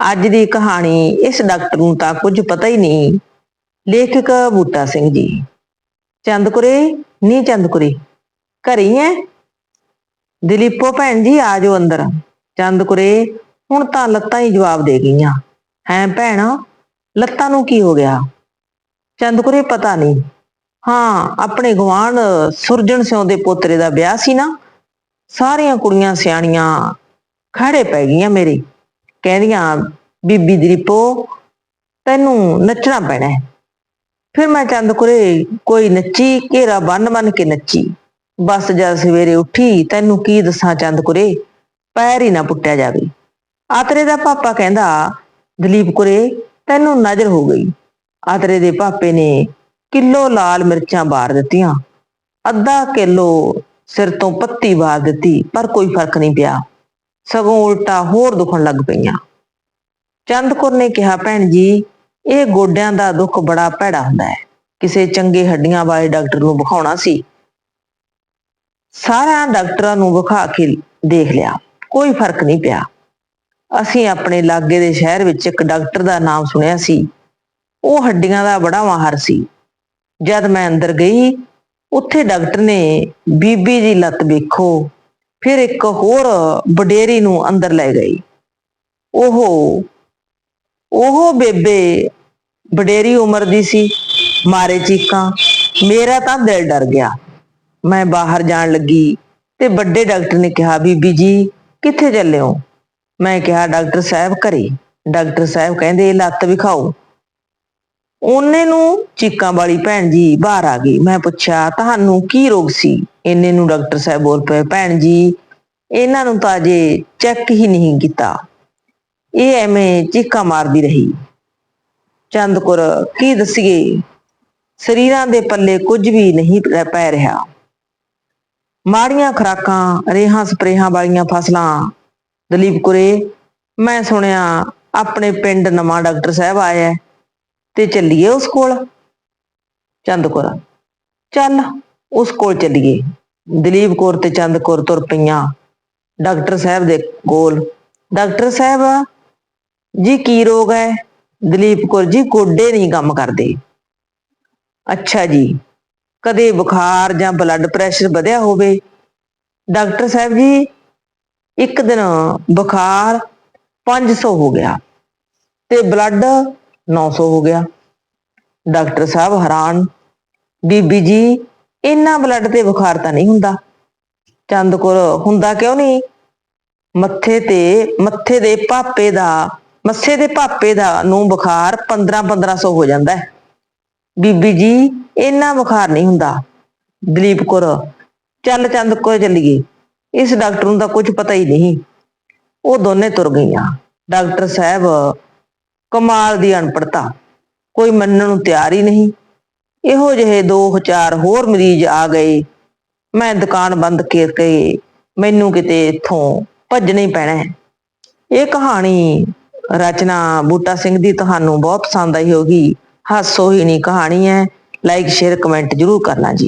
ਅੱਜ ਦੀ ਕਹਾਣੀ ਇਸ ਡਾਕਟਰ ਨੂੰ ਤਾਂ ਕੁਝ ਪਤਾ ਹੀ ਨਹੀਂ। ਲੇਖਕ ਬੂਟਾ ਸਿੰਘ ਜੀ। ਚੰਦਕੁਰੇ, ਨੀ ਚੰਦਕੁਰੇ, ਘਰੇ ਹੀ ਐ? ਦਲੀਪੋ ਭੈਣ ਜੀ, ਆ ਜਾਓ ਅੰਦਰ। ਚੰਦਕੁਰੇ, ਹੁਣ ਤਾਂ ਲੱਤਾਂ ਹੀ ਜਵਾਬ ਦੇ ਗਈਆਂ। ਹੈਂ ਭੈਣ, ਲੱਤਾਂ ਨੂੰ ਕੀ ਹੋ ਗਿਆ? ਚੰਦਕੁਰੇ ਪਤਾ ਨਹੀਂ। ਹਾਂ, ਆਪਣੇ ਗਵਾਂਢ ਸੁਰਜਣ ਸਿਉ ਦੇ ਪੋਤਰੇ ਦਾ ਵਿਆਹ ਸੀ ਨਾ। ਸਾਰੀਆਂ ਕੁੜੀਆਂ ਸਿਆਣੀਆਂ ਖੜੇ ਪੈ ਗਈਆਂ ਮੇਰੇ। ਕਹਿੰਦੀਆਂ, ਬੀਬੀ ਦਲੀਪੋ ਤੈਨੂੰ ਨੱਚਣਾ ਪੈਣਾ ਹੈ। ਫਿਰ ਮੈਂ ਚੰਦ ਕੁਰੇ ਕੋਈ ਨੱਚੀ, ਘੇਰਾ ਬੰਨ ਬੰਨ ਕੇ ਨੱਚੀ। ਬਸ ਜਦ ਸਵੇਰੇ ਉੱਠੀ, ਤੈਨੂੰ ਕੀ ਦੱਸਾਂ ਚੰਦਕੁਰੇ ਪੈਰ ਹੀ ਨਾ ਪੁੱਟਿਆ ਜਾਵੇ। ਆਤਰੇ ਦਾ ਪਾਪਾ ਕਹਿੰਦਾ, ਦਲੀਪ ਕੁਰੇ ਤੈਨੂੰ ਨਜ਼ਰ ਹੋ ਗਈ। ਆਤਰੇ ਦੇ ਪਾਪੇ ਨੇ ਕਿਲੋ ਲਾਲ ਮਿਰਚਾਂ ਬਾਰ ਦਿੱਤੀਆਂ। ਅੱਧਾ ਕਿਲੋ ਸਿਰ ਤੋਂ ਪੱਤੀ ਵਾਰ ਦਿੱਤੀ, ਪਰ ਕੋਈ ਫ਼ਰਕ ਨਹੀਂ ਪਿਆ। ਸਗੋਂ ਉਲਟਾ ਹੋਰ ਦੁਖਣ ਲੱਗ ਪਈਆਂ। ਚੰਦਕੁਰ ਨੇ ਕਿਹਾ, ਭੈਣ ਜੀ, ਇਹ ਗੋਡਿਆਂ ਦਾ ਦੁੱਖ ਬੜਾ ਭੈੜਾ ਹੁੰਦਾ ਹੈ। ਕਿਸੇ ਚੰਗੇ ਹੱਡੀਆਂ ਵਾਲੇ ਡਾਕਟਰ ਨੂੰ ਵਿਖਾਉਣਾ ਸੀ। ਸਾਰਿਆਂ ਡਾਕਟਰਾਂ ਨੂੰ ਵਿਖਾ ਕੇ ਦੇਖ ਲਿਆ। ਕੋਈ ਫ਼ਰਕ ਨਹੀਂ ਪਿਆ। ਅਸੀਂ ਆਪਣੇ ਲਾਗੇ ਦੇ ਸ਼ਹਿਰ ਵਿੱਚ ਇੱਕ ਡਾਕਟਰ ਦਾ ਨਾਮ ਸੁਣਿਆ ਸੀ। ਉਹ ਹੱਡੀਆਂ ਦਾ ਬੜਾ ਮਾਹਰ ਸੀ। ਜਦ ਮੈਂ ਅੰਦਰ ਗਈ, ਉੱਥੇ ਡਾਕਟਰ ਨੇ ਬੀਬੀ ਦੀ ਲੱਤ ਵੇਖੋ। ਫਿਰ ਇੱਕ ਹੋਰ ਵਡੇਰੀ ਨੂੰ ਅੰਦਰ ਲੈ ਗਈ। ਉਹ ਉਹ ਬੇਬੇ ਵਡੇਰੀ ਉਮਰ ਦੀ ਸੀ, ਮਾਰੇ ਚੀਕਾਂ। ਮੇਰਾ ਤਾਂ ਦਿਲ ਡਰ ਗਿਆ। ਮੈਂ ਬਾਹਰ ਜਾਣ ਲੱਗੀ ਤੇ ਵੱਡੇ ਡਾਕਟਰ ਨੇ ਕਿਹਾ, ਬੀਬੀ ਜੀ, ਕਿੱਥੇ ਚੱਲੇ ਹੋ? ਮੈਂ ਕਿਹਾ, ਡਾਕਟਰ ਸਾਹਿਬ ਘਰੇ। ਡਾਕਟਰ ਸਾਹਿਬ ਕਹਿੰਦੇ, ਲੱਤ ਵਿਖਾਓ। ਉਹਨੇ ਨੂੰ ਚੀਕਾਂ ਵਾਲੀ ਭੈਣ ਜੀ ਬਾਹਰ ਆ ਗਈ। ਮੈਂ ਪੁੱਛਿਆ, ਤੁਹਾਨੂੰ ਕੀ ਰੋਗ ਸੀ? ਇੰਨੇ ਨੂੰ ਡਾਕਟਰ ਸਾਹਿਬ ਬੋਲ ਪਏ, ਭੈਣ ਜੀ, ਇਹਨਾਂ ਨੂੰ ਤਾਂ ਅਜੇ ਚੈੱਕ ਹੀ ਨਹੀਂ ਕੀਤਾ। ਇਹ ਐਵੇਂ ਚੀਕਾਂ ਮਾਰਦੀ ਰਹੀ। ਚੰਦਕੁਰ, ਕੀ ਦਸੀਏ? ਸਰੀਰਾਂ ਦੇ ਪੱਲੇ ਕੁਝ ਵੀ ਨਹੀਂ ਪੈ- ਰਿਹਾ। ਮਾੜੀਆਂ ਖਰਾਕਾਂ, ਰੇਹਾਂ ਸਪਰੇਹਾਂ ਵਾਲੀਆਂ ਫਸਲਾਂ। ਦਲੀਪ ਕੁਰੇ, ਮੈਂ ਸੁਣਿਆ, ਆਪਣੇ ਪਿੰਡ ਨਵਾਂ ਡਾਕਟਰ ਸਾਹਿਬ ਆਇਆ ਤੇ ਚੱਲੀਏ ਉਸ ਕੋਲ ਚੰਦ ਚੰਦਕੁਰ। ਚੱਲ, ਉਸ ਕੋਲ ਚੱਲੀਏ। ਦਲੀਪ ਕੌਰ ਤੇ ਚੰਦ ਕੌਰ ਤੁਰ ਪਈਆਂ। ਡਾਕਟਰ ਸਾਹਿਬ ਦੇ ਕੋਲ। ਡਾਕਟਰ ਸਾਹਿਬ, ਜੀ ਕੀ ਰੋਗ ਹੈ? ਦਲੀਪ ਕੌਰ ਜੀ ਗੋਡੇ ਨਹੀਂ ਕੰਮ ਕਰਦੇ। ਅੱਛਾ ਜੀ, ਕਦੇ ਬੁਖਾਰ ਜਾਂ ਬਲੱਡ ਪ੍ਰੈਸ਼ਰ ਵਧਿਆ ਹੋਵੇ? ਡਾਕਟਰ ਸਾਹਿਬ ਜੀ, ਇੱਕ ਦਿਨ ਬੁਖਾਰ 500 ਹੋ ਗਿਆ ਤੇ ਬਲੱਡ 900 ਹੋ ਗਿਆ। ਡਾਕਟਰ ਸਾਹਿਬ ਹੈਰਾਨ। ਬੀਬੀ ਜੀ, ਇੰਨਾ ਬਲੱਡ ਤੇ ਬੁਖਾਰ ਤਾਂ ਨਹੀਂ ਹੁੰਦਾ। ਚੰਦ ਚੰਦਕੁਰ ਹੁੰਦਾ ਕਿਉਂ ਨਹੀਂ? ਮੱਥੇ ਤੇ, ਮੱਥੇ ਦੇ ਪਾਪੇ ਦਾ, ਮੱਥੇ ਦੇ ਪਾਪੇ ਦਾ ਨੂੰ ਬੁਖਾਰ 15 1500 ਹੋ ਜਾਂਦਾ ਹੈ। ਬੀਬੀ ਜੀ, ਇੰਨਾ ਬੁਖਾਰ ਨਹੀਂ ਹੁੰਦਾ। ਦਲੀਪ ਕੌਰ, ਚੱਲ ਚੰਦ ਕੋ ਚੱਲੀਏ ਇਸ ਡਾਕਟਰ ਨੂੰ ਤਾਂ ਕੁਝ ਪਤਾ ਹੀ ਨਹੀਂ। ਉਹ ਦੋਨੇ ਤੁਰ ਗਈਆਂ। ਡਾਕਟਰ ਸਾਹਿਬ ਕਮਾਲ ਦੀ ਅਨਪੜਤਾ ਕੋਈ ਮੰਨਣ ਨੂੰ ਤਿਆਰ ਹੀ ਨਹੀਂ। ਇਹੋ ਜਿਹੇ ਦੋ ਹਜ਼ਾਰ ਹੋਰ ਮਰੀਜ਼ ਆ ਗਏ। ਮੈਂ ਦੁਕਾਨ ਬੰਦ ਕਰਕੇ ਮੈਨੂੰ ਕਿਤੇ ਇੱਥੋਂ ਭੱਜਣਾ ਹੀ ਪੈਣਾ ਹੈ। ਇਹ ਕਹਾਣੀ ਰਚਨਾ ਬੂਟਾ ਸਿੰਘ ਦੀ ਤੁਹਾਨੂੰ ਬਹੁਤ ਪਸੰਦ ਆਈ ਹੋਗੀ ਹਾਸੋ ਹੀ ਨਹੀਂ ਕਹਾਣੀ ਹੈ। ਲਾਈਕ ਸ਼ੇਅਰ ਕਮੈਂਟ ਜਰੂਰ ਕਰਨਾ ਜੀ।